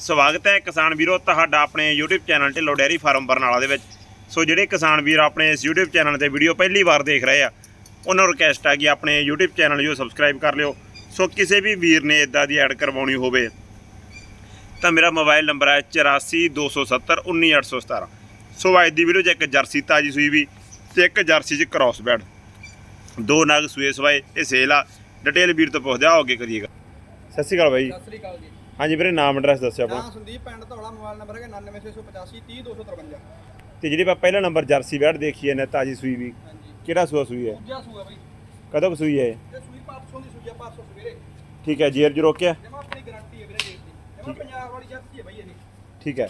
ਸਵਾਗਤ ਹੈ ਕਿਸਾਨ ਵੀਰੋ ਤੁਹਾਡਾ ਆਪਣੇ YouTube channel Dhillon dairy farm Barnala ਦੇ ਵਿੱਚ। ਸੋ ਜਿਹੜੇ ਕਿਸਾਨ ਵੀਰ ਆਪਣੇ ਇਸ YouTube ਚੈਨਲ ਤੇ ਵੀਡੀਓ ਪਹਿਲੀ ਵਾਰ ਦੇਖ ਰਹੇ ਆ, ਉਹਨਾਂ ਨੂੰ ਰਿਕਵੈਸਟ ਆ ਕਿ ਆਪਣੇ YouTube ਚੈਨਲ ਨੂੰ ਸਬਸਕ੍ਰਾਈਬ ਕਰ ਲਿਓ। ਸੋ ਕਿਸੇ ਵੀ ਵੀਰ ਨੇ ਇਦਾਂ ਦੀ ਐਡ ਕਰਵਾਉਣੀ ਹੋਵੇ, ਤਾਂ ਮੇਰਾ ਮੋਬਾਈਲ ਨੰਬਰ ਹੈ 8427191817 ਸੋ ਅੱਜ ਦੀ ਵੀਡੀਓ 'ਚ ਇੱਕ ਜਰਸੀ ਤਾਜੀ ਸੂਈ ਵੀ ਤੇ ਇੱਕ ਜਰਸੀ 'ਚ ਕ੍ਰਾਸ ਬੈਡ ਦੋ ਨਗ ਸੂਏ ਸਵਾਏ, ਇਹ ਸੇਲ ਆ। ਡਿਟੇਲ ਵੀਰ ਤੋਂ ਪੁੱਛਦੇ ਆ ਅੱਗੇ ਕਰੀਏਗਾ ਸਤਿ ਸ਼੍ਰੀ ਅਕਾਲ ਬਾਈ। ਸਤਿ ਸ੍ਰੀ ਅਕਾਲ ਜੀ। ਹਾਂਜੀ ਵੀਰੇ ਨਾਮ ਐਡਰੈਸ ਦੱਸਿਓ ਆਪਣਾ। ਨਾਮ ਸੰਦੀਪ ਪਿੰਡ ਧੌਲਾ ਮੋਬਾਈਲ ਨੰਬਰ ਹੈ 99685 30253 ਤੇ ਜਿਹੜੀ ਆਪਾਂ ਪਹਿਲਾ ਨੰਬਰ ਜਰਸੀ ਬੈਡ ਦੇਖੀ ਹੈ ਨੇ ਤਾਜੀ ਸੂਈ ਵੀ। ਹਾਂਜੀ। ਕਿਹੜਾ ਸੂਆ ਸੂਈ ਹੈ? ਦੂਜਾ ਸੂਆ ਬਈ। ਕਦੋਂ ਕੁ ਸੂਈ ਹੈ ਇਹ? ਤੇ ਸੂਈ 500 ਦੀ ਸੂਈ ਆ 500 ਸਵੇਰੇ ਠੀਕ ਹੈ ਜੇਰ ਜੀ ਰੋਕਿਆ? ਜਮਾ ਆਪਣੀ ਗਾਰੰਟੀ ਹੈ ਵੀਰੇ ਦੇਖ ਦੀ। ਜਮਾ ਪੰਜਾਬ ਵਾਲੀ ਜਰਸੀ ਹੈ ਬਈ ਇਹਦੀ। ਠੀਕ ਹੈ।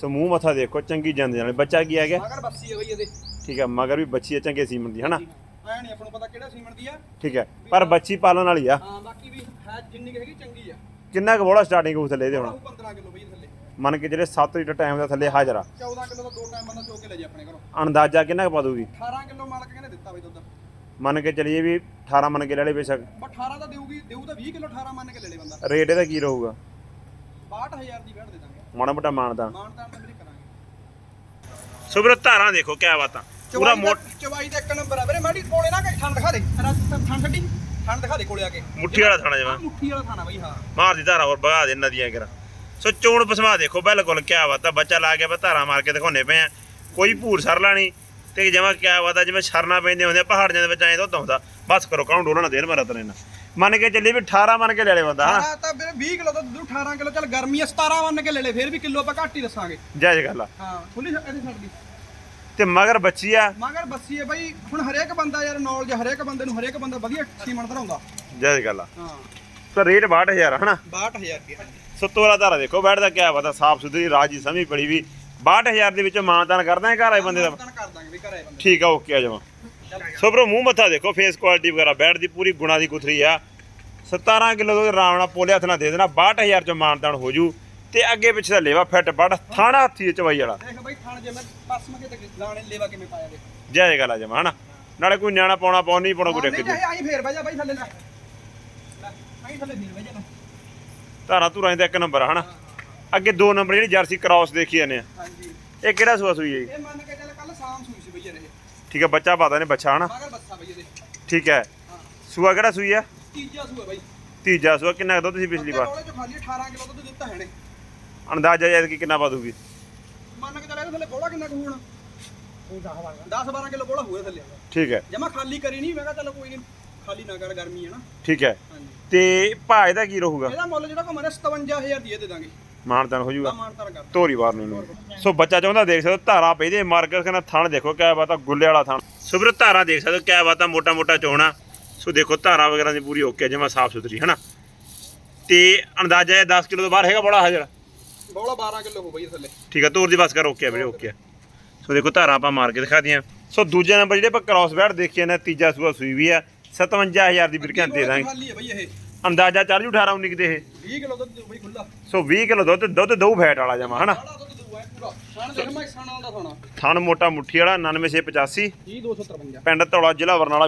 ਸੋ ਮੂੰਹ ਮੱਥਾ ਦੇਖੋ ਚੰਗੀ ਜਾਂਦੇ ਜਾਣੇ ਬੱਚਾ ਕੀ ਆ ਗਿਆ ਮਗਰ ਬੱਸੀ ਹੈ ਬਈ ਇਹਦੇ। ਠੀਕ ਹੈ ਮਗਰ ਵੀ ਬੱਚੀ ਹੈ ਚੰਗੇ ਸੀਮਨ ਦੀ ਹਨਾ? ਐ ਨਹੀਂ ਆਪਾਂ ਨੂੰ ਪਤਾ ਕਿਹੜਾ ਸੀਮਨ ਦੀ ਆ। ਠੀਕ ਹੈ ਪਰ ਬੱਚੀ ਪਾਲਣ ਵਾਲੀ ਆ। ਹਾਂ ਬਾਕੀ ਵੀ ਹੈ ਜਿੰਨੀ ਕੁ ਹੈਗੀ ਚੰਗੀ ਕਿੰਨਾ ਕੁ ਬੋਲਾ ਸਟਾਰਟਿੰਗ ਹੋ ਥੱਲੇ ਇਹਦੇ ਹੁਣ। ਉਹ 15 ਕਿਲੋ ਬਈ ਥੱਲੇ। ਮੰਨ ਕੇ ਜਿਹੜੇ 7 ਲੀਟਰ ਟਾਈਮ ਦਾ ਥੱਲੇ ਹਾਜ਼ਰ ਆ। 14 ਕਿਲੋ ਦਾ ਦੋ ਟਾਈਮ ਬੰਦਾ ਚੋ ਕੇ ਲੈ ਜਾ ਆਪਣੇ ਘਰੋਂ। ਅੰਦਾਜ਼ਾ ਕਿੰਨਾ ਕੁ ਪਾ ਦੂਗੀ 18 ਕਿਲੋ ਮਾਲਕ ਕਹਿੰਦੇ ਦਿੱਤਾ ਬਈ ਦੁੱਧ? ਮੰਨ ਕੇ ਚਲੀਏ ਵੀ 18 ਮੰਨ ਕੇ ਲੈ ਲੈ ਬੇਸ਼ੱਕ। ਬਟ 18 ਤਾਂ ਦੇਊਗੀ ਦੇਊ ਤਾਂ 20 ਕਿਲੋ 18 ਮੰਨ ਕੇ ਲੈ ਲੇ ਬੰਦਾ। ਰੇਟ ਇਹਦਾ ਕੀ ਰਹੂਗਾ? 62000 ਦੀ ਵੈਟ ਦੇ ਦਾਂਗੇ। ਮਾੜਾ ਮੋਟਾ ਮਾਨਦਾ ਮਾਨ ਤਾਂ ਵੀਰੇ ਕਰਾਂਗੇ। ਸੋ ਵੀਰੇ ਧਾਰਾਂ ਦੇਖੋ ਕਿਆ ਬਾਤਾਂ। ਪੂਰਾ ਮੋਟ ਚਵਾਈ ਦਾ ਇੱਕ ਨੰਬਰ ਆ। ਵੀਰੇ ਮਾੜੀ ਕੋਲੇ ਨਾ ਕਿ ਠੰਡ ਦਿਖਾ ਦੇ। ਠੰਡ ਛੱਡੀ। ਠੰਡ ਦਿਖਾ ਦੇ ਕੋਲੇ ਆ ਕੇ। ਮੁੱਠੀ ਵਾਲਾ ਥਾਣਾ ਜਮਾ। ਮੁੱਠੀ ਵਾਲਾ ਥਾਣਾ ਬਈ ਹਾਂ। ਮਾਰ ਦੀ ਧਾਰਾਂ ਹੋਰ ਭਗਾ ਦੇ ਨਦੀਆਂ ਕਰਾ। ਸੋ ਚੋਣ ਪਸਮਾ ਦੇਖੋ ਬਿਲਕੁਲ ਕਿਆ ਬਾਤਾਂ ਬੱਚਾ ਲਾ ਕੇ ਧਾਰਾਂ ਮਾਰ ਕੇ ਦਿਖਾਉਣੇ ਪਏ ਆ। ਕੋਈ ਭੂਰ ਸਰਲਾ ਨਹੀਂ ਤੇ ਜਮਾ ਕਿਆ ਬਾਤਾਂ ਜਿਵੇਂ ਸ਼ਰਨਾ ਪੈਂਦੇ ਹੁੰਦੇ ਆ ਪਹਾੜਾਂ ਦੇ ਵਿੱਚ ਐਂ ਦੁੱਧ ਆਉਂਦਾ ਬਸ ਕਰੋ ਕਾਉਂ ਡੋਲਣਾ ਦੇਰ ਮਾਰਾ ਤਰੇ ਨਾ ਮੰਨ ਕੇ ਚੱਲੀ ਵੀ 18 ਮੰਨ ਕੇ ਲੈ ਲੈ ਬੰਦਾ ਹਾਂ। ਤਾਂ ਵੀਰੇ 20 ਕਿਲੋ ਦਾ ਦੁੱਧ 18 ਕਿਲੋ ਚੱਲ ਗਰਮੀ ਆ 17 ਮੰਨ ਕੇ ਲੈ ਲੈ ਫਿਰ ਵੀ ਕਿਲੋ ਆਪਾਂ ਘੱਟ ਹੀ ਦੱਸਾਂਗੇ। ਜਾਇਜ਼ ਗੱਲ ਆ। ਹਾਂ ਖੁੱਲੀ ਇਹਦੀ ਛੱਡ ਦੀ। ਤੇ ਮਗਰ ਬੱਚੀ ਆ। ਮਗਰ ਬੱਸੀ ਹੈ ਬਈ। ਹੁਣ ਹਰੇਕ ਬੰਦਾ ਯਾਰ ਨੌਲੇਜ ਹਰੇਕ ਬੰਦੇ ਨੂੰ ਹਰੇਕ ਬੰਦਾ ਵਧੀਆ ਸੀਮਨ ਧਰਾਉਂਦਾ ਜਾਇਜ਼ ਗੱਲ ਆ। ਹਾਂ। ਤਾਂ ਰੇਟ 62000 ਹਨਾ? 62000 ਰੁਪਏ ਸੱਤੋ ਵਾਲਾ ਧਾਰਾ ਦੇਖੋ ਬੈਠਦਾ ਕਿਆ ਬਾਤਾਂ ਸਾਫ਼ ਸੁਥਰੀ ਰਾਜੀ ਸਮੀ ਪੜੀ ਵੀ। 62000 ਦੇ ਵਿੱਚ ਮਾਨਦਾਨ ਕਰਦਾ ਹੈ ਘਰ ਆਏ ਬੰਦੇ ਦਾ? ਤਾਂ ਕਰ ਦਾਂਗੇ ਵੀ ਘਰੇ ਬੰਦੇ ਠੀਕ ਆ ਓਕੇ ਆ ਜਮਾ। ਸੋ ਬਰੋ ਮੂੰਹ ਮੱਥਾ ਦੇਖੋ ਫੇਸ ਕੁਆਲਿਟੀ ਵਗੈਰਾ ਬੈਠ ਦੀ ਪੂਰੀ ਗੁਣਾ ਦੀ ਕੁਥਰੀ ਆ। 17 ਕਿਲੋ ਦਾ ਆਰਾਮ ਨਾਲ ਪੋਲੇ ਹੱਥ ਨਾਲ ਦੇ ਦੇਣਾ 62000 ਚ ਮਾਨਦਾਨ ਹੋ ਜੂ। ਤੇ ਅੱਗੇ ਪਿੱਛੇ ਦਾ ਲੇਵਾ ਫਿੱਟ ਬੜ ਥਾਣਾ ਹੱਥੀ ਚ ਚਵਾਈ ਵਾਲਾ। ਦੇਖ ਬਈ ਥਣ ਜੇ ਮੈਂ ਪਰਸ ਮਗੇ ਤੇ ਲਾਣੇ ਲੇਵਾ ਕਿਵੇਂ ਪਾਇਆ ਦੇਖ ਜੈ ਗੱਲ ਆ ਜਮਾ ਹਨਾ? ਨਾਲੇ ਕੋਈ ਨਿਆਣਾ ਪਾਉਣਾ ਪਾਉ ਨਹੀਂ ਪਾਉਣਾ ਕੋਈ ਨਹੀਂ ਡੱਕੇ ਚਾਹੇ ਆਈ ਫੇਰ ਬਹਿ ਜਾ ਬਈ ਥੱਲੇ ਲੈ। ਲੈ, ਆਈ ਥੱਲੇ ਫੇਰ ਬਹਿ ਜਾ ਲੈ। ਧਾਰਾ ਧੁਰਾਂ ਦਾ ਇੱਕ ਨੰਬਰ ਹਨਾ? ਅੱਗੇ ਦੋ ਨੰਬਰ ਜਿਹੜੀ ਜਰਸੀ ਕ੍ਰਾਸ ਦੇਖੀ ਜਾਂਦੇ ਆ। ਹਾਂਜੀ। ਇਹ ਕਿਹੜਾ ਸੂਆ ਸੂਈ ਹੈ? ਇਹ ਮੰਨ ਕੇ ਚੱਲ ਕੱਲ ਸ਼ਾਮ ਸੂਈ ਸੀ ਬਈ ਯਾਰ ਇਹ। ਠੀਕ ਹੈ ਬੱਚਾ ਪਾਦਾ ਨੇ ਬੱਚਾ ਹਨਾ? ਮਗਰ ਬੱਸਾ ਬਈ ਇਹਦੇ। ਠੀਕ ਹੈ ਹਾਂ। ਸੂਆ ਕਿਹੜਾ ਸੂਈ ਆ? ਤੀਜਾ ਸੂਆ ਬਈ। ਤੀਜਾ ਸੂਆ ਕਿੰਨਾ ਦੁੱਧ ਸੀ ਪਿਛਲੀ ਵਾਰ? ਕੋਲੇ ਚ ਖਾਲੀ 18 ਕਿਲੋ ਦੁੱਧ ਦਿੱਤਾ ਹੈ ਨੇ ਅੰਦਾਜ਼ਾ ਜੈਦ ਕੀ ਕਿੰਨਾ ਪਾ ਦੂਗੀ ਮੰਨ ਕੇ ਚੱਲ ਇਹਦੇ ਥੱਲੇ ਬੋਲਾ ਕਿੰਨਾ ਕੁ ਹੋਣਾ? 10 12 ਕਿਲੋ। ਬੋਲਾ ਹੋਇਆ ਥੱਲੇ। ਠੀਕ ਹੈ। ਜਮਾ ਖਾਲੀ ਕਰੀ ਨਹੀਂ ਮੈਂ ਕਿਹਾ ਚੱਲ ਕੋਈ ਨਹੀਂ ਖਾਲੀ ਨਾ ਕਰ ਗਰਮੀ ਹੈ ਨਾ? ਠੀਕ ਹੈ। ਤੇ ਭਾਅ ਇਹਦਾ ਕੀ ਰਹੂਗਾ? ਇਹਦਾ ਮੁੱਲ ਜਿਹੜਾ ਕੋ ਮਰੇ 57000 ਦੀ ਇਹ ਦੇ ਦਾਂਗੇ। ਮਾਨਦਾਨ ਹੋ ਤਾਂ ਜੂਗਾ ਮਾਨਤਾਰ ਕਰ ਧੋਰੀ ਵਾਰ ਨੂੰ ਇਹਨੂੰ। ਸੋ ਬੱਚਾ ਚਾਹੁੰਦਾ ਦੇਖ ਸਕਦੇ ਧਾਰਾ ਪਈਦੇ ਮਾਰਕਰ ਕਹਿੰਦਾ ਥਣ ਦੇਖੋ ਕਿਆ ਬਾਤ ਆ ਗੁੱਲੇ ਵਾਲਾ ਥਣ। ਸੋ ਵੀਰੋ ਧਾਰਾ ਦੇਖ ਸਕਦੇ ਕਿਆ ਬਾਤ ਆ ਮੋਟਾ ਮੋਟਾ ਚੋਣਾ। ਸੋ ਦੇਖੋ ਧਾਰਾ ਵਗੈਰਾ ਦੀ ਪੂਰੀ ਓਕੇ ਜਮਾ ਸਾਫ਼ ਸੁਥਰੀ ਹਨਾ ਤੇ ਅੰਦਾਜ਼ਾ ਇਹ 10 ਕਿਲੋ ਤੋਂ ਬਾਹਰ ਹੈਗਾ ਬੜਾ ਹਜਰ। ਬੋਲਾ 12 ਕਿਲੋ ਹੋ ਬਈ ਇਹ ਥੱਲੇ। ਠੀਕ ਆ ਤੋਰ ਦੀ ਬਸ ਕਰ ਓਕੇ ਆ ਵੀਰੇ ਓਕੇ ਆ। ਸੋ ਦੇਖੋ ਧਾਰਾਂ ਆਪਾਂ ਮਾਰ ਕੇ ਦਿਖਾ ਦੀਆਂ। ਸੋ ਦੂਜੇ ਨੰਬਰ ਜਿਹੜੇ ਆਪਾਂ ਕ੍ਰਾਸ ਬੈਟ ਦੇਖੀਏ ਨੇ ਤੀਜਾ ਸੂਆ ਸੂਈ ਵੀ ਆ 57000 ਦੀ ਬਿਰਕਾਂ ਦੇ। ਦਾਂਗੇ ਖਾਲੀ ਹੈ ਬਈ ਇਹ। ਅੰਦਾਜ਼ਾ ਚੱਲ ਜੂ 18 19 ਕਿਤੇ ਇਹ। 20 ਕਿਲੋ ਦੁੱਧ ਬਈ ਖੁੱਲਾ ਸੋ 20 ਕਿਲੋ ਦੁੱਧ ਦੁੱਧ ਦਊ ਫੈਟ ਵਾਲਾ ਜਮਾ ਹਨਾ? ਸਾਡਾ ਦੁੱਧ ਦੂਆ ਪੂਰਾ। ਸਾਣ ਦੇਖ ਮੈਂ ਸਾਣਾ ਦਾ ਸੋਣਾ ਥਣ ਮੋਟਾ ਮੁੱਠੀ ਵਾਲਾ 99685 30 253 ਪਿੰਡ ਧੌਲਾ ਜ਼ਿਲ੍ਹਾ ਬਰਨਾਲਾ